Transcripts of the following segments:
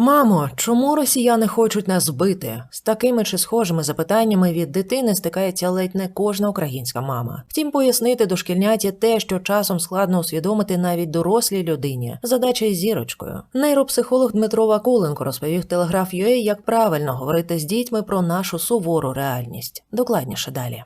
Мамо, чому росіяни хочуть нас вбити? З такими чи схожими запитаннями від дитини стикається ледь не кожна українська мама. Втім, пояснити дошкільняті те, що часом складно усвідомити навіть дорослій людині, задача із зірочкою. Нейропсихолог Дмитро Вакуленко розповів телеграф UA, як правильно говорити з дітьми про нашу сувору реальність. Докладніше далі.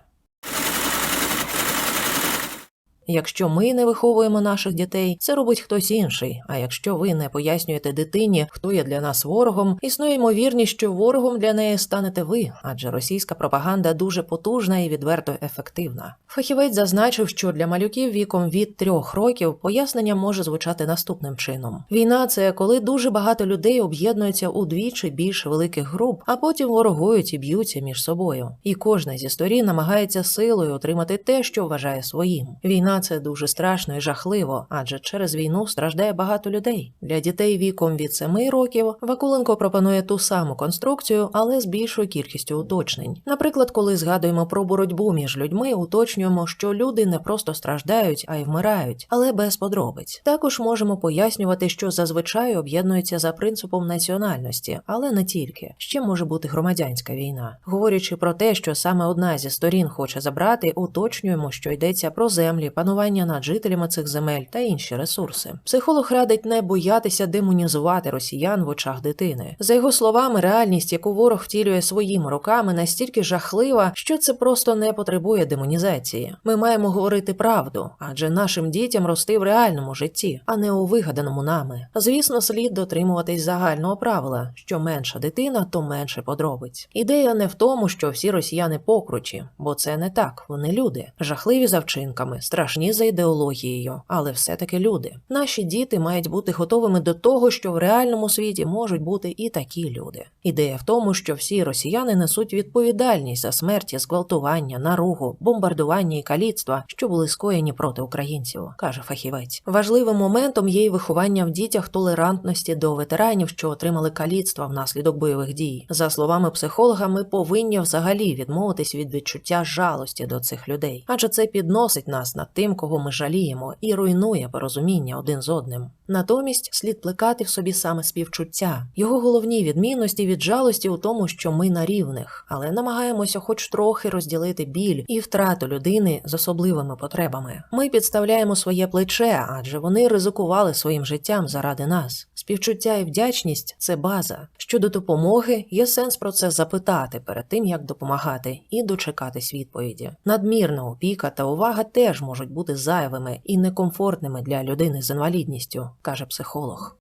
Якщо ми не виховуємо наших дітей, це робить хтось інший. А якщо ви не пояснюєте дитині, хто є для нас ворогом, існує ймовірність, що ворогом для неї станете ви, адже російська пропаганда дуже потужна і відверто ефективна. Фахівець зазначив, що для малюків віком від трьох років пояснення може звучати наступним чином: війна це коли дуже багато людей об'єднуються у дві чи більше великих груп, а потім ворогують і б'ються між собою. І кожна зі сторін намагається силою отримати те, що вважає своїм. Війна це дуже страшно і жахливо, адже через війну страждає багато людей. Для дітей віком від 7 років Вакуленко пропонує ту саму конструкцію, але з більшою кількістю уточнень. Наприклад, коли згадуємо про боротьбу між людьми, уточнюємо, що люди не просто страждають, а й вмирають, але без подробиць. Також можемо пояснювати, що зазвичай об'єднуються за принципом національності, але не тільки. Ще може бути громадянська війна. Говорячи про те, що саме одна зі сторін хоче забрати, уточнюємо, що йдеться про землі, панування над жителями цих земель та інші ресурси. Психолог радить не боятися демонізувати росіян в очах дитини. За його словами, реальність, яку ворог втілює своїми руками, настільки жахлива, що це просто не потребує демонізації. Ми маємо говорити правду, адже нашим дітям рости в реальному житті, а не у вигаданому нами. Звісно, слід дотримуватись загального правила: що менша дитина, то менше подробиць. Ідея не в тому, що всі росіяни покручі, бо це не так. Вони люди, жахливі за вчинками, страшні за ідеологією, але все-таки люди. Наші діти мають бути готовими до того, що в реальному світі можуть бути і такі люди. Ідея в тому, що всі росіяни несуть відповідальність за смерті, зґвалтування, наругу, бомбардування і каліцтва, що були скоєні проти українців, каже фахівець. Важливим моментом є й виховання в дітях толерантності до ветеранів, що отримали каліцтва внаслідок бойових дій. За словами психолога, ми повинні взагалі відмовитись від відчуття жалості до цих людей, адже це підносить нас над тим, кого ми жаліємо, і руйнує порозуміння один з одним. Натомість слід плекати в собі саме співчуття. Його головні відмінності від жалості у тому, що ми на рівних, але намагаємося хоч трохи розділити біль і втрату людини з особливими потребами. Ми підставляємо своє плече, адже вони ризикували своїм життям заради нас. Співчуття і вдячність це база. Щодо допомоги, є сенс про це запитати перед тим, як допомагати, і дочекатись відповіді. Надмірна опіка та увага теж можуть бути зайвими і некомфортними для людини з інвалідністю, каже психолог.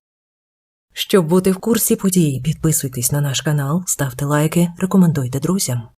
Щоб бути в курсі подій, підписуйтесь на наш канал, ставте лайки, рекомендуйте друзям.